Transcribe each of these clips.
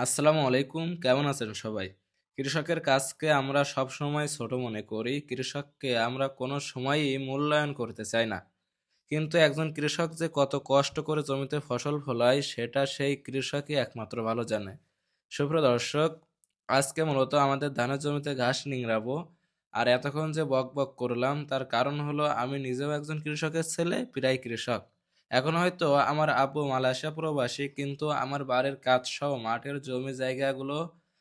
আসসালামু আলাইকুম, কেমন আছেন সবাই? কৃষকের কাজকে আমরা সব সময় ছোট মনে করি, কৃষককে আমরা কোনো সময়ই মূল্যায়ন করতে চাই না। কিন্তু একজন কৃষক যে কত কষ্ট করে জমিতে ফসল ফলায়, সেটা সেই কৃষকই একমাত্র ভালো জানে। সুপ্রিয় দর্শক, আজকে মূলত আমাদের ধানের জমিতে ঘাস নিংড়াবো। আর এতক্ষণ যে বক বক করলাম, তার কারণ হলো আমি নিজেও একজন কৃষকের ছেলে, প্রায় কৃষক। এখন হয়তো আমার আব্বু মালয়েশিয়া প্রবাসী, কিন্তু আমার বাড়ির কাজ সহ মাঠের জমি জায়গাগুলো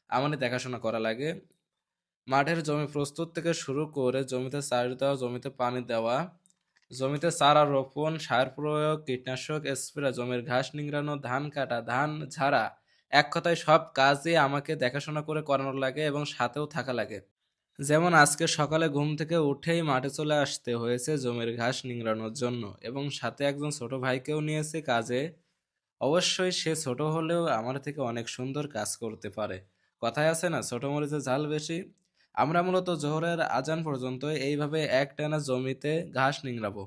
আমারই দেখাশোনা করা লাগে। মাঠের জমি প্রস্তুত থেকে শুরু করে জমিতে চাষ দেওয়া, জমিতে পানি দেওয়া, জমিতে চারা রোপণ, সার প্রয়োগ, কীটনাশক, স্প্রে, জমির ঘাস নিংড়ানো, ধান কাটা, ধান ঝাড়া, এক কথায় সব কাজই আমাকে দেখাশোনা করে করানো লাগে এবং সাথেও থাকা লাগে। যেমন আজকে সকালে ঘুম থেকে উঠেই মাঠে চলে আসতে হয়েছে জমির ঘাস নিংড়ানোর জন্য এবং সাথে একজন ছোট ভাইকেও নিয়েছে কাজে। অবশ্যই সে ছোট হলেও আমার থেকে অনেক সুন্দর কাজ করতে পারে। কথায় আছে না, ছোট মরিচে ঝাল বেশি। আমরা মূলত জোহরের আজান পর্যন্ত এইভাবে একটানা জমিতে ঘাস নিংড়াবো।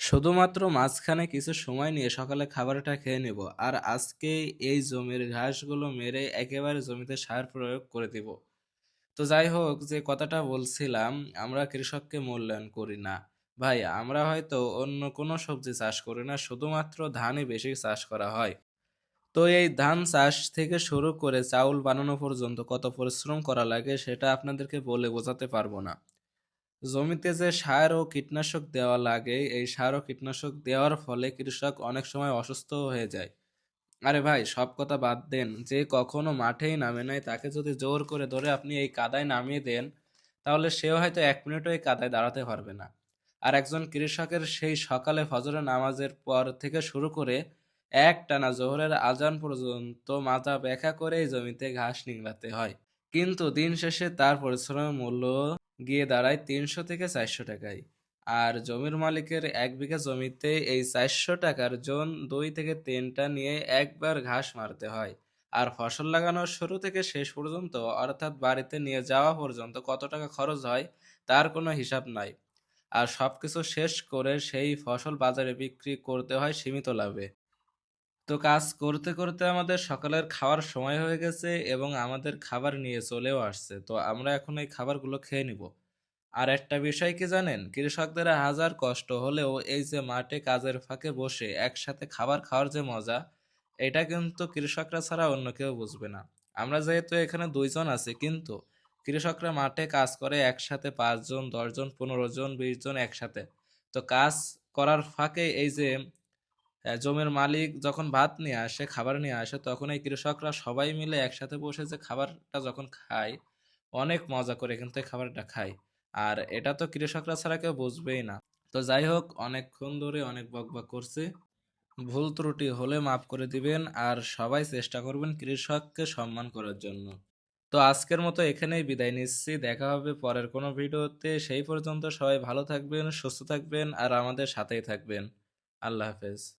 শুধুমাত্র মাঝখানে কিছু সময় নিয়ে সকালে খাবারটা খেয়ে নেব আর আজকে এই জমির ঘাসগুলো মেরে একেবারে জমিতে সার প্রয়োগ করে দিব। তো যাই হোক, যে কথাটা বলছিলাম, আমরা কৃষককে মূল্যায়ন করি না। ভাই, আমরা হয়তো অন্য কোনো সবজি চাষ করি না, শুধুমাত্র ধানই বেশি চাষ করা হয়। তো এই ধান চাষ থেকে শুরু করে চাউল বানানো পর্যন্ত কত পরিশ্রম করা লাগে, সেটা আপনাদেরকে বলে বোঝাতে পারব না। জমিতে যে সার ও কীটনাশক দেওয়া লাগে, এই সার ও কীটনাশক দেওয়ার ফলে কৃষক অনেক সময় অসুস্থ হয়ে যায়। আরে ভাই, সব কথা বাদ দেন। যে কখনো মাঠেই নামে নাই, তাকে যদি জোর করে ধরে আপনি এই কাদায় নামিয়ে দেন, তাহলে সেও হয়তো এক মিনিটও এই কাদায় দাঁড়াতে পারবে না। আর একজন কৃষকের সেই সকালে ফজরের নামাজের পর থেকে শুরু করে একটানা জোহরের আজান পর্যন্ত মাথা ব্যাখ্যা করে জমিতে ঘাস নিংড়াতে হয়। কিন্তু দিন শেষে তার পরিশ্রমের মূল্য গিয়ে দাঁড়ায় তিনশো থেকে চারশো টাকায়। আর জমির মালিকের এক বিঘা জমিতে এই চারশো টাকার জন দুই থেকে তিনটা নিয়ে একবার ঘাস মারতে হয়। আর ফসল লাগানোর শুরু থেকে শেষ পর্যন্ত, অর্থাৎ বাড়িতে নিয়ে যাওয়া পর্যন্ত কত টাকা খরচ হয়, তার কোনো হিসাব নাই। আর সবকিছু শেষ করে সেই ফসল বাজারে বিক্রি করতে হয় সীমিত লাভে। তো কাজ করতে করতে আমাদের সকালের খাওয়ার সময় হয়ে গেছে এবং আমাদের খাবার নিয়ে চলেও আসছে। তো আমরা এখন এই খাবারগুলো খেয়ে নিব। আর একটা বিষয় কি জানেন? কৃষকদের হাজার কষ্ট হলেও এই যে মাঠে কাজের ফাঁকে বসে একসাথে খাবার খাওয়ার যে মজা, এটা কিন্তু কৃষকরা ছাড়া অন্য কেউ বুঝবে না। আমরা যেহেতু এখানে দুইজন আছি, কিন্তু কৃষকরা মাঠে কাজ করে একসাথে পাঁচজন, দশজন পনেরো জন বিশ জন একসাথে। তো কাজ করার ফাঁকে এই যে জমির মালিক যখন ভাত নিয়ে আসে, খাবার নিয়ে আসে, তখন এই কৃষকরা সবাই মিলে একসাথে বসে যে খাবারটা যখন খায়, অনেক মজা করে কিন্তু খাবারটা খায়। আর এটা তো কৃষকরা ছাড়া কেউ বুঝবেই না। তো যাই হোক, অনেকক্ষণ ধরে অনেক বকবক করছি। ভুল ত্রুটি হলে মাফ করে দিবেন আর সবাই চেষ্টা করবেন কৃষককে সম্মান করার জন্য। তো আজকের মতো এখানেই বিদায় নিচ্ছি। দেখা হবে পরের কোনো ভিডিওতে। সেই পর্যন্ত সবাই ভালো থাকবেন, সুস্থ থাকবেন আর আমাদের সাথেই থাকবেন। আল্লাহ হাফেজ।